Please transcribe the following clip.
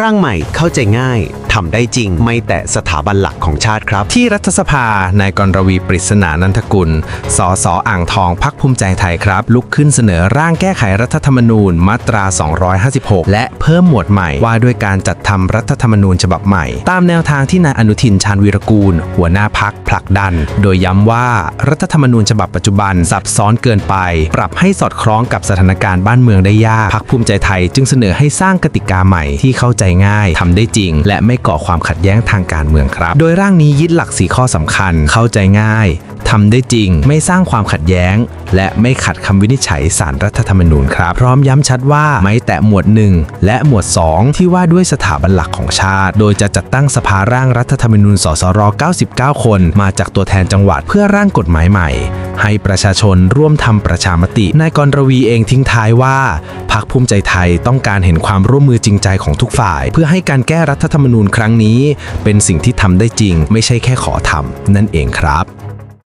ร่างใหม่เข้าใจง่าย ทำได้จริง ไม่แต่สถาบันหลักของชาติครับ ที่รัฐสภานายกรวีปริศนานันทกุล สสอ่างทองพักภูมิใจไทยครับ ลุกขึ้นเสนอร่างแก้ไขรัฐธรรมนูญมาตรา 256 และเพิ่มหมวดใหม่ว่าด้วยการจัดทำรัฐธรรมนูญฉบับใหม่ ตามแนวทางที่นายอนุทินชาญวีรกูล หัวหน้าพักผลักดัน โดยย้ำว่ารัฐธรรมนูญฉบับปัจจุบันซับซ้อนเกินไป ปรับให้สอดคล้องกับสถานการณ์บ้านเมืองได้ยากพักภูมิใจไทย จึงเสนอให้สร้างกติกาใหม่ที่เข้าใจง่ายทำได้จริง และไม่ก่อความขัดแย้งทางการเมืองครับ โดยร่างนี้ยึดหลักสีข้อสำคัญเข้าใจง่ายทำได้จริงไม่สร้างความขัดแย้ง และไม่ขัดคำวินิจฉัยสารรัฐธรรมนูญครับ พร้อมย้ำชัดว่าไม่แตะหมวด 1 และหมวด 2 ที่ว่าด้วยสถาบันหลักของชาติ โดยจะจัดตั้งสภาร่างรัฐธรรมนูญสสร99 คน มาจากตัวแทนจังหวัดเพื่อร่างกฎหมายใหม่ ให้ประชาชนร่วมทำประชามตินายกรรวีเองทิ้งท้ายว่า พักภูมิใจไทยต้องการเห็นความร่วมมือจริงใจของทุกฝ่าย เพื่อให้การแก้รัฐธรรมนูญครั้งนี้ เป็นสิ่งที่ทำได้จริง ไม่ใช่แค่ขอทำนั่นเองครับ